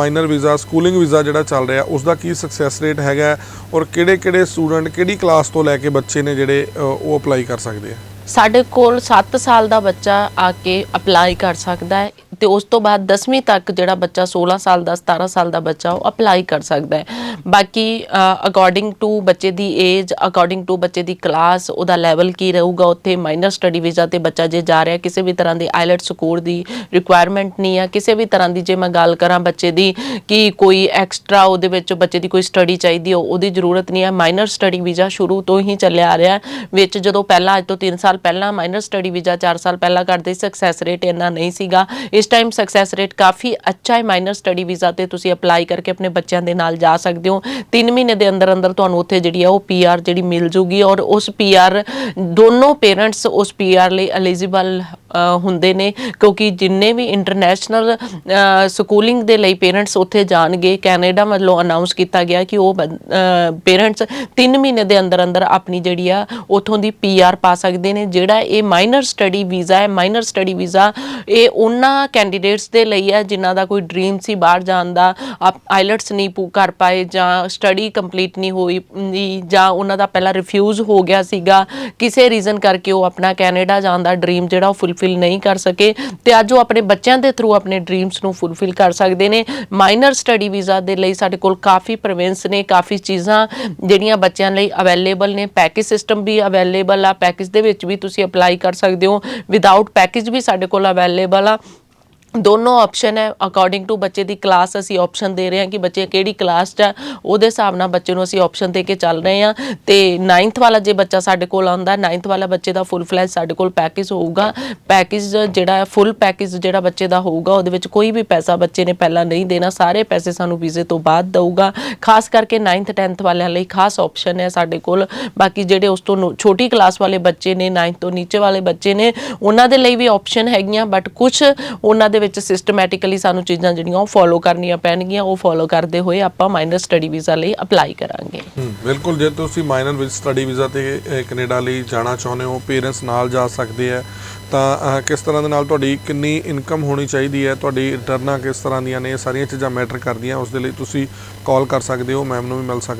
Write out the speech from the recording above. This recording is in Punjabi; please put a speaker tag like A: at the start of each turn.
A: ਮਾਈਨਰ ਵੀਜ਼ਾ, ਸਕੂਲਿੰਗ ਵੀਜ਼ਾ ਜਿਹੜਾ ਚੱਲ ਰਿਹਾ ਉਸ ਦਾ ਕੀ ਸਕਸੈਸ ਰੇਟ ਹੈਗਾ ਔਰ ਕਿਹੜੇ ਕਿਹੜੇ ਸਟੂਡੈਂਟ ਕਿਹੜੀ ਕਲਾਸ ਤੋਂ ਲੈ ਕੇ ਬੱਚੇ ਨੇ ਜਿਹੜੇ ਉਹ ਅਪਲਾਈ ਕਰ ਸਕਦੇ ਆ?
B: ਸਾਡੇ ਕੋਲ 7 ਸਾਲ ਦਾ ਬੱਚਾ ਆ ਕੇ ਅਪਲਾਈ ਕਰ ਸਕਦਾ ਹੈ। ਤੇ ਉਸ ਤੋਂ ਬਾਅਦ 10ਵੀਂ ਤੱਕ ਜਿਹੜਾ ਬੱਚਾ 16 ਸਾਲ ਦਾ 17 ਸਾਲ ਦਾ ਬੱਚਾ, ਉਹ ਅਪਲਾਈ ਕਰ ਸਕਦਾ ਹੈ। ਬਾਕੀ ਅਕੋਰਡਿੰਗ ਟੂ ਬੱਚੇ ਦੀ ਏਜ ਅਕੋਰਡਿੰਗ ਟੂ ਬੱਚੇ ਦੀ ਕਲਾਸ ਉਹਦਾ ਲੈਵਲ ਕੀ ਰਹੂਗਾ ਉੱਥੇ? ਮਾਈਨਰ ਸਟੱਡੀ ਵੀਜ਼ਾ ਤੇ ਬੱਚਾ ਜੇ ਜਾ ਰਿਹਾ, ਕਿਸੇ ਵੀ ਤਰ੍ਹਾਂ ਦੀ ਆਈਲੈਟ ਸਕੋਰ ਦੀ ਰਿਕੁਆਇਰਮੈਂਟ ਨਹੀਂ ਆ ਕਿਸੇ ਵੀ ਤਰ੍ਹਾਂ ਦੀ ਜੇ ਮੈਂ ਗੱਲ ਕਰਾਂ ਬੱਚੇ ਦੀ ਕਿ ਕੋਈ ਐਕਸਟਰਾ ਉਹਦੇ ਵਿੱਚ ਬੱਚੇ ਦੀ ਕੋਈ ਸਟੱਡੀ ਚਾਹੀਦੀ ਹੋ, ਉਹਦੀ ਜ਼ਰੂਰਤ ਨਹੀਂ ਹੈ। ਮਾਈਨਰ ਸਟੱਡੀ ਵੀਜ਼ਾ ਸ਼ੁਰੂ ਤੋਂ ਹੀ ਚੱਲਿਆ ਆ ਰਿਹਾ, ਵਿੱਚ ਜਦੋਂ ਪਹਿਲਾਂ, ਅੱਜ ਤੋਂ 3 ਸਾਲ ਪਹਿਲਾਂ ਮਾਈਨਰ ਸਟੱਡੀ ਵੀਜ਼ਾ 4 ਸਾਲ ਪਹਿਲਾਂ ਕਰਦੇ ਸਕਸੈਸ ਰੇਟ ਇੰਨਾ ਨਹੀਂ ਸੀਗਾ। ਇਸ ਟਾਈਮ ਸਕਸੈਸ ਰੇਟ ਕਾਫੀ ਅੱਛਾ ਹੈ ਮਾਈਨਰ ਸਟੱਡੀ ਵੀਜ਼ਾ ਤੇ ਤੁਸੀਂ ਅਪਲਾਈ ਕਰਕੇ ਆਪਣੇ ਬੱਚਿਆਂ ਦੇ ਨਾਲ ਜਾ ਸਕਦੇ ਹੋ। 3 ਮਹੀਨੇ ਦੇ ਅੰਦਰ ਅੰਦਰ ਤੁਹਾਨੂੰ ਉੱਥੇ ਜਿਹੜੀ ਆ ਉਹ ਪੀਆਰ ਜਿਹੜੀ ਮਿਲ ਜੂਗੀ ਔਰ ਉਸ ਪੀਆਰ ਦੋਨੋਂ ਪੇਰੈਂਟਸ ਉਸ ਪੀਆਰ ਲਈ ਐਲੀਜੀਬਲ ਹੁੰਦੇ ਨੇ, ਕਿਉਂਕਿ ਜਿੰਨੇ ਵੀ ਇੰਟਰਨੈਸ਼ਨਲ ਸਕੂਲਿੰਗ ਦੇ ਲਈ ਪੇਰੈਂਟਸ ਉੱਥੇ ਜਾਣਗੇ, ਕੈਨੇਡਾ ਵੱਲੋਂ ਅਨਾਉਂਸ ਕੀਤਾ ਗਿਆ ਕਿ ਉਹ ਪੇਰੈਂਟਸ 3 ਮਹੀਨੇ ਦੇ ਅੰਦਰ ਅੰਦਰ ਆਪਣੀ ਜਿਹੜੀ ਆ, ਉਥੋਂ ਦੀ ਪੀਆਰ ਪਾ ਸਕਦੇ ਨੇ, ਜਿਹੜਾ ਇਹ ਮਾਈਨਰ ਸਟੱਡੀ ਵੀਜ਼ਾ ਹੈ ਮਾਈਨਰ ਸਟੱਡੀ ਵੀਜ਼ਾ ਇਹ ਉਹਨਾਂ ਕੈਂਡੀਡੇਟਸ ਦੇ ਲਈ ਹੈ, ਜਿਨ੍ਹਾਂ ਦਾ ਕੋਈ ਡ੍ਰੀਮ ਸੀ ਬਾਹਰ ਜਾਣ ਦਾ ਆਈਲਟਸ ਨਹੀਂ ਪੂ, ਕਰ ਪਾਏ ਜਾਂ ਸਟੱਡੀ ਕੰਪਲੀਟ ਨਹੀਂ ਹੋਈ ਜਾਂ ਉਹਨਾਂ ਦਾ ਪਹਿਲਾਂ ਰਿਫਿਊਜ਼ ਹੋ ਗਿਆ ਸੀਗਾ, ਕਿਸੇ ਰੀਜ਼ਨ ਕਰਕੇ ਉਹ ਆਪਣਾ ਕੈਨੇਡਾ ਜਾਣ ਦਾ ਡ੍ਰੀਮ ਜਿਹੜਾ ਉਹ ਫੁੱਲਫਿਲ ਨਹੀਂ ਕਰ ਸਕੇ ਤੇ ਅੱਜ ਉਹ ਆਪਣੇ ਬੱਚਿਆਂ ਦੇ ਥਰੂ ਆਪਣੇ ਡ੍ਰੀਮਸ ਨੂੰ ਫੁੱਲਫਿਲ ਕਰ ਸਕਦੇ ਨੇ। ਮਾਈਨਰ ਸਟੱਡੀ ਵੀਜ਼ਾ ਦੇ ਲਈ ਸਾਡੇ ਕੋਲ ਕਾਫੀ ਪ੍ਰੋਵਿੰਸ ਨੇ, ਕਾਫੀ ਚੀਜ਼ਾਂ ਜਿਹੜੀਆਂ ਬੱਚਿਆਂ ਲਈ ਅਵੇਲੇਬਲ ਨੇ। ਪੈਕੇਜ ਸਿਸਟਮ ਵੀ ਅਵੇਲੇਬਲ ਆ। ਪੈਕੇਜ ਦੇ ਵਿੱਚ ਵੀ ਤੁਸੀਂ ਅਪਲਾਈ ਕਰ ਸਕਦੇ ਹੋ। ਵਿਦਆਊਟ ਪੈਕੇਜ ਵੀ ਸਾਡੇ ਕੋਲ ਅਵੇਲੇਬਲ ਆ। ਦੋਨੋਂ ਆਪਸ਼ਨ ਹੈ। ਅਕੋਰਡਿੰਗ ਟੂ ਬੱਚੇ ਦੀ ਕਲਾਸ ਅਸੀਂ ਆਪਸ਼ਨ ਦੇ ਰਹੇ ਹਾਂ ਕਿ ਬੱਚੇ ਕਿਹੜੀ ਕਲਾਸ 'ਚ ਆ, ਉਹਦੇ ਹਿਸਾਬ ਨਾਲ ਬੱਚੇ ਨੂੰ ਅਸੀਂ ਆਪਸ਼ਨ ਦੇ ਕੇ ਚੱਲ ਰਹੇ ਹਾਂ। ਤੇ 9th ਵਾਲਾ ਜੇ ਬੱਚਾ ਸਾਡੇ ਕੋਲ ਆਉਂਦਾ 9th ਵਾਲਾ ਬੱਚੇ ਦਾ ਫੁੱਲ ਫਲੈਜ ਸਾਡੇ ਕੋਲ ਪੈਕੇਜ ਹੋਊਗਾ। ਪੈਕੇਜ ਜਿਹੜਾ ਫੁੱਲ ਪੈਕੇਜ ਜਿਹੜਾ ਬੱਚੇ ਦਾ ਹੋਊਗਾ, ਉਹਦੇ ਵਿੱਚ ਕੋਈ ਵੀ ਪੈਸਾ ਬੱਚੇ ਨੇ ਪਹਿਲਾਂ ਨਹੀਂ ਦੇਣਾ। ਸਾਰੇ ਪੈਸੇ ਸਾਨੂੰ ਵੀਜ਼ੇ ਤੋਂ ਬਾਅਦ ਦਊਗਾ। ਖਾਸ ਕਰਕੇ 9th 10th ਵਾਲਿਆਂ ਲਈ ਖਾਸ ਆਪਸ਼ਨ ਹੈ ਸਾਡੇ ਕੋਲ। ਬਾਕੀ ਜਿਹੜੇ ਉਸ ਤੋਂ ਛੋਟੀ ਕਲਾਸ ਵਾਲੇ ਬੱਚੇ ਨੇ 9th ਤੋਂ ਨੀਚੇ ਵਾਲੇ ਬੱਚੇ ਨੇ, ਉਹਨਾਂ ਦੇ ਲਈ ਵੀ ਆਪਸ਼ਨ ਹੈਗੀਆਂ। ਬਟ ਕੁਝ ਉਹਨਾਂ ਦੇ ਵਿੱਚ ਸਿਸਟਮੈਟਿਕਲੀ ਸਾਨੂੰ ਚੀਜ਼ਾਂ ਜਿਹੜੀਆਂ ਉਹ ਫੋਲੋ ਕਰਨੀਆਂ ਪੈਣਗੀਆਂ, ਉਹ ਫੋਲੋ ਕਰਦੇ ਹੋਏ ਆਪਾਂ ਮਾਈਨਰ ਸਟੱਡੀ ਵੀਜ਼ਾ ਲਈ ਅਪਲਾਈ ਕਰਾਂਗੇ।
A: ਬਿਲਕੁਲ, ਜੇ ਤੁਸੀਂ ਮਾਈਨਰ ਵਿੱਚ ਸਟੱਡੀ ਵੀਜ਼ਾ ਤੇ ਕੈਨੇਡਾ ਲਈ ਜਾਣਾ ਚਾਹੁੰਦੇ ਹੋ ਪੇਰੈਂਟਸ ਨਾਲ ਜਾ ਸਕਦੇ ਆ ਤਾਂ ਕਿਸ ਤਰ੍ਹਾਂ ਦੇ ਨਾਲ ਤੁਹਾਡੀ ਕਿੰਨੀ ਇਨਕਮ ਹੋਣੀ ਚਾਹੀਦੀ ਹੈ, ਤੁਹਾਡੀ ਰਿਟਰਨਾਂ ਕਿਸ ਤਰ੍ਹਾਂ ਦੀਆਂ ਨੇ, ਇਹ ਸਾਰੀਆਂ ਚੀਜ਼ਾਂ ਮੈਟਰ ਕਰਦੀਆਂ, ਉਸ ਦੇ ਲਈ ਤੁਸੀਂ ਕਾਲ ਕਰ ਸਕਦੇ ਹੋ ਮੈਮ ਨੂੰ ਵੀ ਮਿਲ ਸਕਦੇ ਹੋ